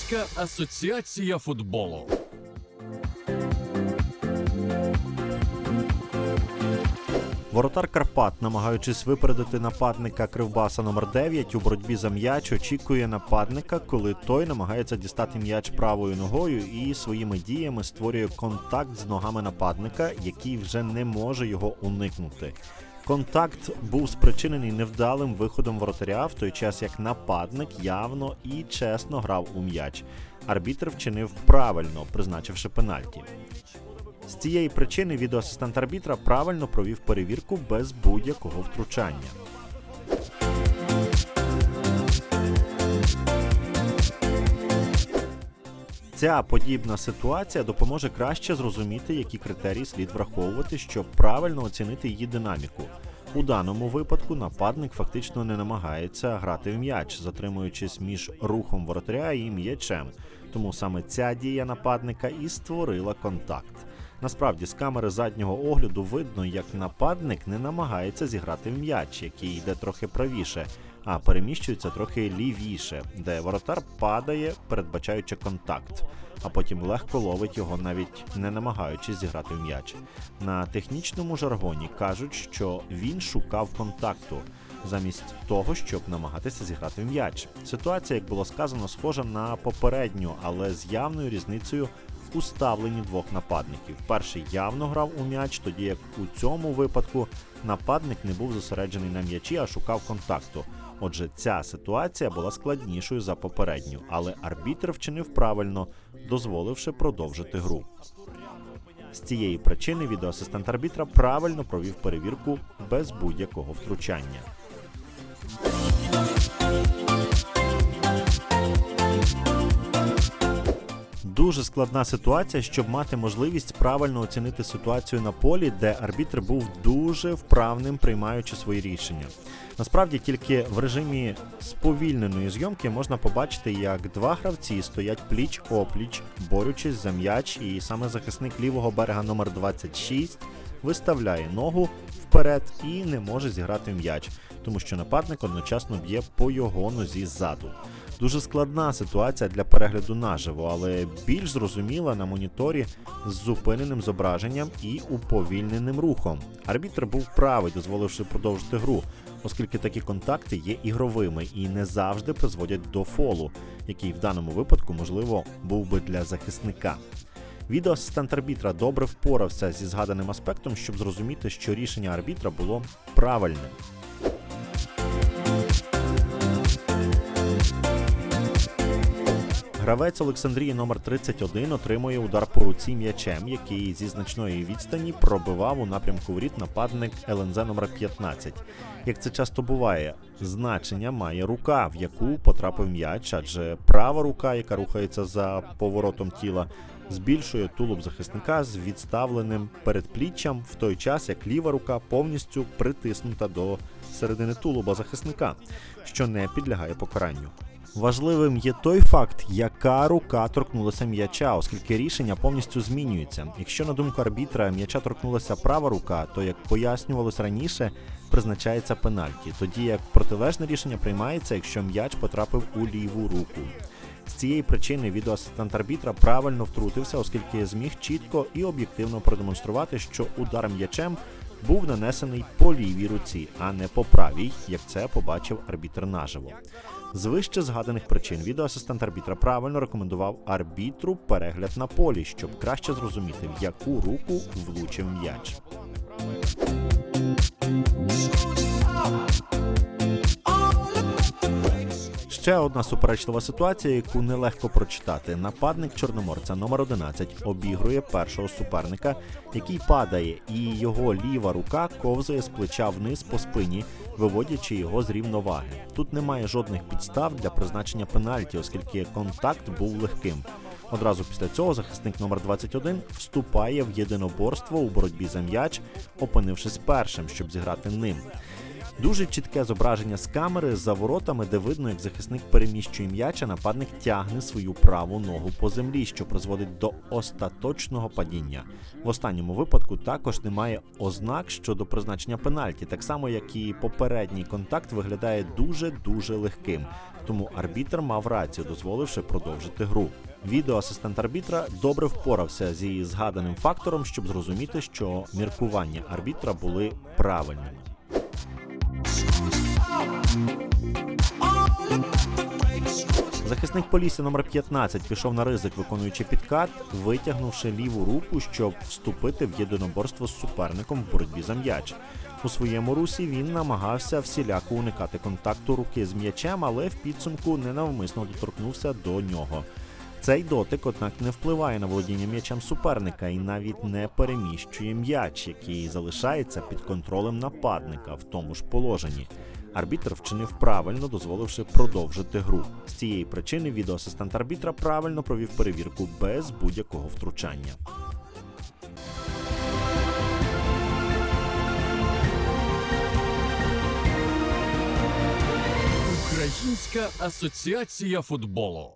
Українська асоціація футболу. Воротар Карпат, намагаючись випередити нападника Кривбаса номер 9 у боротьбі за м'яч, очікує нападника, коли той намагається дістати м'яч правою ногою і своїми діями створює контакт з ногами нападника, який вже не може його уникнути. Контакт був спричинений невдалим виходом воротаря, в той час як нападник явно і чесно грав у м'яч. Арбітр вчинив правильно, призначивши пенальті. З цієї причини відеоасистент арбітра правильно провів перевірку без будь-якого втручання. Ця подібна ситуація допоможе краще зрозуміти, які критерії слід враховувати, щоб правильно оцінити її динаміку. У даному випадку нападник фактично не намагається грати в м'яч, затримуючись між рухом воротаря і м'ячем. Тому саме ця дія нападника і створила контакт. Насправді, з камери заднього огляду видно, як нападник не намагається зіграти в м'яч, який йде трохи правіше, а переміщується трохи лівіше, де воротар падає, передбачаючи контакт, а потім легко ловить його, навіть не намагаючись зіграти м'яч. На технічному жаргоні кажуть, що він шукав контакту. Замість того, щоб намагатися зіграти м'яч. Ситуація, як було сказано, схожа на попередню, але з явною різницею у ставленні двох нападників. Перший явно грав у м'яч, тоді як у цьому випадку нападник не був зосереджений на м'ячі, а шукав контакту. Отже, ця ситуація була складнішою за попередню, але арбітр вчинив правильно, дозволивши продовжити гру. З цієї причини відеоасистент арбітра правильно провів перевірку без будь-якого втручання. Дуже складна ситуація, щоб мати можливість правильно оцінити ситуацію на полі, де арбітр був дуже вправним, приймаючи свої рішення. Насправді, тільки в режимі сповільненої зйомки можна побачити, як два гравці стоять пліч опліч, борючись за м'яч, і саме захисник лівого берега номер 26 виставляє ногу вперед і не може зіграти м'яч, тому що нападник одночасно б'є по його нозі ззаду. Дуже складна ситуація для перегляду наживо, але більш зрозуміла на моніторі з зупиненим зображенням і уповільненим рухом. Арбітр був правий, дозволивши продовжити гру, оскільки такі контакти є ігровими і не завжди призводять до фолу, який в даному випадку, можливо, був би для захисника. Відеоасистент арбітра добре впорався зі згаданим аспектом, щоб зрозуміти, що рішення арбітра було правильним. Гравець Олександрії номер 31 отримує удар по руці м'ячем, який зі значної відстані пробивав у напрямку воріт нападник ЛНЗ номер 15. Як це часто буває, значення має рука, в яку потрапив м'яч, адже права рука, яка рухається за поворотом тіла, збільшує тулуб захисника з відставленим передпліччям, в той час як ліва рука повністю притиснута до середини тулуба захисника, що не підлягає покаранню. Важливим є той факт, яка рука торкнулася м'яча, оскільки рішення повністю змінюється. Якщо на думку арбітра м'яча торкнулася права рука, то як пояснювалось раніше, призначається пенальті, тоді як протилежне рішення приймається, якщо м'яч потрапив у ліву руку. З цієї причини відеоасистент арбітра правильно втрутився, оскільки зміг чітко і об'єктивно продемонструвати, що удар м'ячем був нанесений по лівій руці, а не по правій, як це побачив арбітр наживо. З вище згаданих причин відеоасистент арбітра правильно рекомендував арбітру перегляд на полі, щоб краще зрозуміти, в яку руку влучив м'яч. Ще одна суперечлива ситуація, яку нелегко прочитати. Нападник чорноморця номер 11 обігрує першого суперника, який падає, і його ліва рука ковзає з плеча вниз по спині, виводячи його з рівноваги. Тут немає жодних підстав для призначення пенальті, оскільки контакт був легким. Одразу після цього захисник номер 21 вступає в єдиноборство у боротьбі за м'яч, опинившись першим, щоб зіграти ним. Дуже чітке зображення з камери за воротами, де видно, як захисник переміщує м'яч, а нападник тягне свою праву ногу по землі, що призводить до остаточного падіння. В останньому випадку також немає ознак щодо призначення пенальті, так само як і попередній контакт виглядає дуже дуже легким. Тому арбітр мав рацію, дозволивши продовжити гру. Відеоасистент арбітра добре впорався зі згаданим фактором, щоб зрозуміти, що міркування арбітра були правильними. Захисник Полісся номер 15 пішов на ризик, виконуючи підкат, витягнувши ліву руку, щоб вступити в єдиноборство з суперником в боротьбі за м'яч. У своєму русі він намагався всіляко уникати контакту руки з м'ячем, але в підсумку ненавмисно доторкнувся до нього. Цей дотик, однак, не впливає на володіння м'ячем суперника і навіть не переміщує м'яч, який залишається під контролем нападника в тому ж положенні. Арбітр вчинив правильно, дозволивши продовжити гру. З цієї причини відеоасистент арбітра правильно провів перевірку без будь-якого втручання. Українська асоціація футболу.